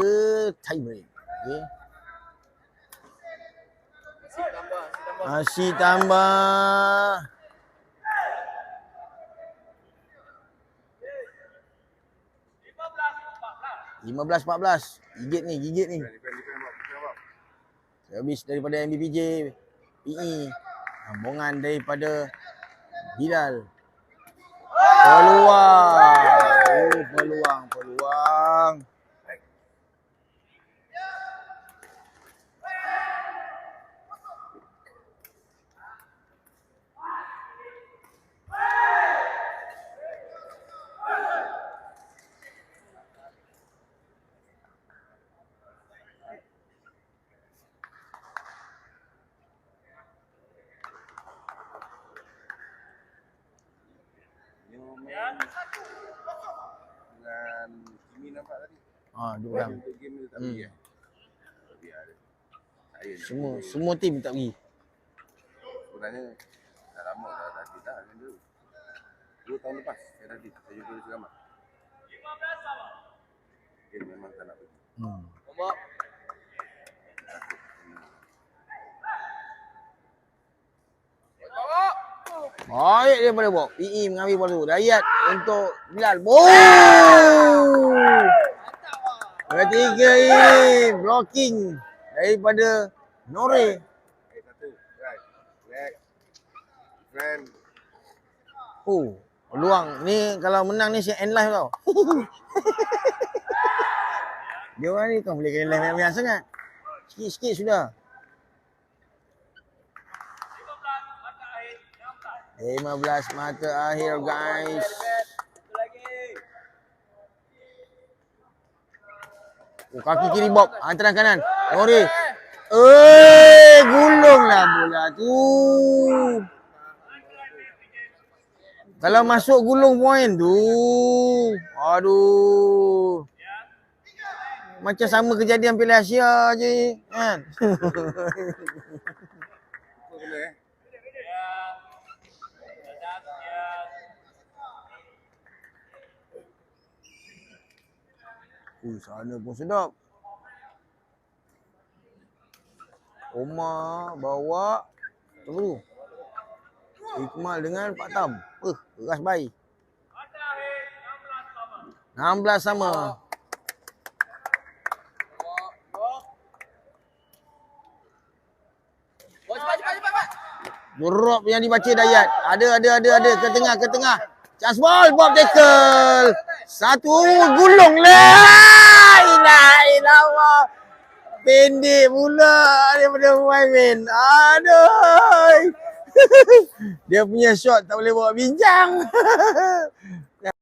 ke break. Okey. Masih tambah. Lima belas empat belas. Gigit ni, gigit ni. Habis daripada MBPJ PE. Sambungan daripada Bilal. Peluang. Oh, peluang, peluang. Dengan Jimmy nampak tadi. Ha, dua orang. Untuk game ni tak Hmm. pergi eh. Tapi ada. Saya Semua semua tim tak pergi. sebenarnya dah lama dah dah kan dulu. Dua tahun lepas saya dah di saya jumpa dia ramai. Dia memang tak nak pergi. Hmm. Baik daripada Bob. PE mengambil bola tu. Dayat untuk Bilal. Boom! Ketiga ini blocking daripada Nore. Oh, peluang. Ni kalau menang ni saya end live tau. Dia orang ni kan boleh kena live banyak sangat. Sikit-sikit sudah. 15 mata akhir guys. Oh, kaki kiri Bob. Antara kanan. Nori. Eh, gulunglah bola tu. Kalau masuk gulung point tu. Aduh. Macam sama kejadian Piala Asia je kan. Apa kena eh? Uh, sana pun sedap. Omar bawa tu? Ikmal dengan Pak Tam. Eh, keras baik. 16 sama. Drop yang dibaca Dayat. Ada, ada, ada, ada. Ke tengah, ke tengah. Chance ball, Bob tackle. Satu, gulung lah. Ilah, ilah. Pendek pula daripada Muhammad. Aduh. Dia punya shot tak boleh bawa bincang.